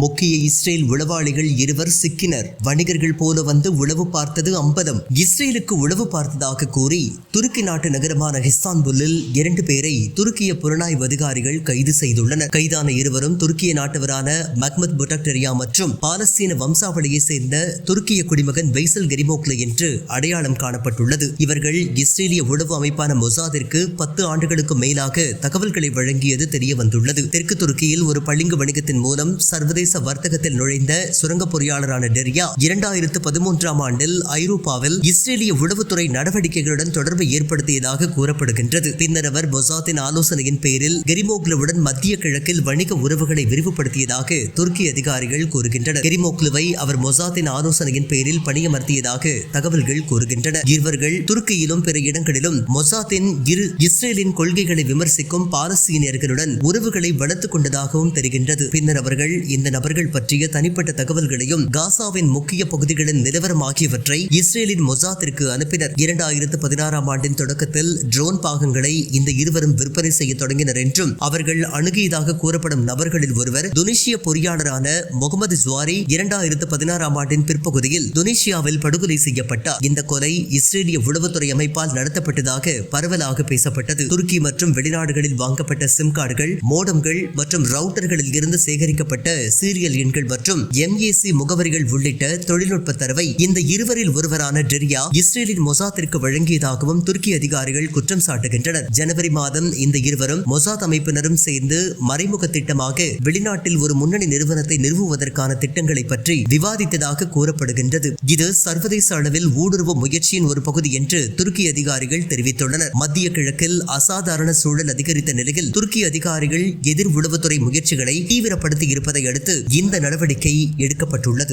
முக்கிய இஸ்ரேல் உளவாளிகள் இருவர் சிக்கினர். வணிகர்கள் போல வந்து உளவு பார்த்தது அம்பதம் இஸ்ரேலுக்கு உளவு பார்த்ததாக கூறி துருக்கி நாட்டு நகரமான ஹிஸ்தான்புல்லில் இரண்டு பேரை துருக்கிய புலனாய்வு அதிகாரிகள் கைது செய்துள்ளனர். கைதான இருவரும் துருக்கிய நாட்டவரான மஹ்மத் புட்டக்டரியா மற்றும் பாலஸ்தீன வம்சாவளியை சேர்ந்த துருக்கிய குடிமகன் வெய்சல் கெரிமோக்லே என்று அடையாளம் காணப்பட்டுள்ளது. இவர்கள் இஸ்ரேலிய உளவு அமைப்பான மொசாதிற்கு பத்து ஆண்டுகளுக்கு மேலாக தகவல்களை வழங்கியது தெரிய வந்துள்ளது தெற்கு துருக்கியில் ஒரு பளிங்கு வணிகத்தின் மூலம் சர்வதேச வர்த்தகத்தில் நுழைந்த சுரங்க பொறியாளரான டெரியா இரண்டாயிரத்து பதிமூன்றாம் ஆண்டில் ஐரோப்பாவில் இஸ்ரேலிய உளவுத்துறை நடவடிக்கைகளுடன் தொடர்பு ஏற்படுத்தியதாக கூறப்படுகின்றது. பின்னர் அவர் மொசாத்தின் ஆலோசனையின் பேரில் கெரிமோக்லுவுடன் மத்திய கிழக்கில் வணிக உறவுகளை விரிவுபடுத்தியதாக துருக்கி அதிகாரிகள் கூறுகின்றனர். கெரிமோக்லுவை அவர் மொசாத்தின் ஆலோசனையின் பேரில் பணியமர்த்தியதாக தகவல்கள் கூறுகின்றன. இவர்கள் துருக்கியிலும் பிற இடங்களிலும் மொசாத்தின் இரு இஸ்ரேலின் கொள்கைகளை விமர்சிக்கும் பாலஸ்தீனியர்களுடன் உறவுகளை வளர்த்துக் கொண்டதாகவும் தெரிகின்றது. பின்னர் அவர்கள் இந்த நபர்கள் பற்றிய தனிப்பட்ட தகவல்களையும் காசாவின் முக்கிய பகுதிகளின் நிலவரம் ஆகியவற்றை இஸ்ரேலின் மொசாத்திற்கு அனுப்பினர். இரண்டாயிரத்து பதினாறாம் ஆண்டின் தொடக்கத்தில் ட்ரோன் பாகங்களை இந்த இருவரும் விற்பனை செய்ய தொடங்கினர் என்றும் அவர்கள் அணுகியதாக கூறப்படும் நபர்களில் ஒருவர் துனிஷிய பொறியாளரான முகமது ஜுவாரி இரண்டாயிரத்து பதினாறாம் ஆண்டின் பிற்பகுதியில் துனிஷியாவில் படுகொலை செய்யப்பட்டார். இந்த கொலை இஸ்ரேலிய உளவுத்துறை அமைப்பால் நடத்தப்பட்டதாக பரவலாக பேசப்பட்டது. துருக்கி மற்றும் வெளிநாடுகளில் வாங்கப்பட்ட சிம் கார்டுகள் மோடம்கள் மற்றும் ரவுட்டர்களில் இருந்து சேகரிக்கப்பட்ட சீரியல் எண்கள் மற்றும் எம்ஏசி முகவரிகள் உள்ளிட்ட தொழில்நுட்ப தரவை இந்த இருவரில் ஒருவரான டெரியா இஸ்ரேலின் மொசாத்திற்கு வழங்கியதாகவும் துருக்கி அதிகாரிகள் குற்றம் சாட்டுகின்றனர். ஜனவரி மாதம் இந்த இருவரும் மொசாத் அமைப்பினரும் சேர்ந்து மறைமுக திட்டமாக வெளிநாட்டில் ஒரு முன்னணி நிறுவனத்தை நிறுவுவதற்கான திட்டங்களை பற்றி விவாதித்ததாக கூறப்படுகின்றது. இது சர்வதேச அளவில் ஊடுருவ முயற்சியின் ஒரு பகுதி என்று துருக்கி அதிகாரிகள் தெரிவித்துள்ளனர். மத்திய கிழக்கில் அசாதாரண சூழல் அதிகரித்த நிலையில் துருக்கி அதிகாரிகள் எதிர் உளவுத்துறை முயற்சிகளை தீவிரப்படுத்தி இருப்பதை அடுத்து அடுத்து இந்த நடவடிக்கை எடுக்கப்பட்டுள்ளது.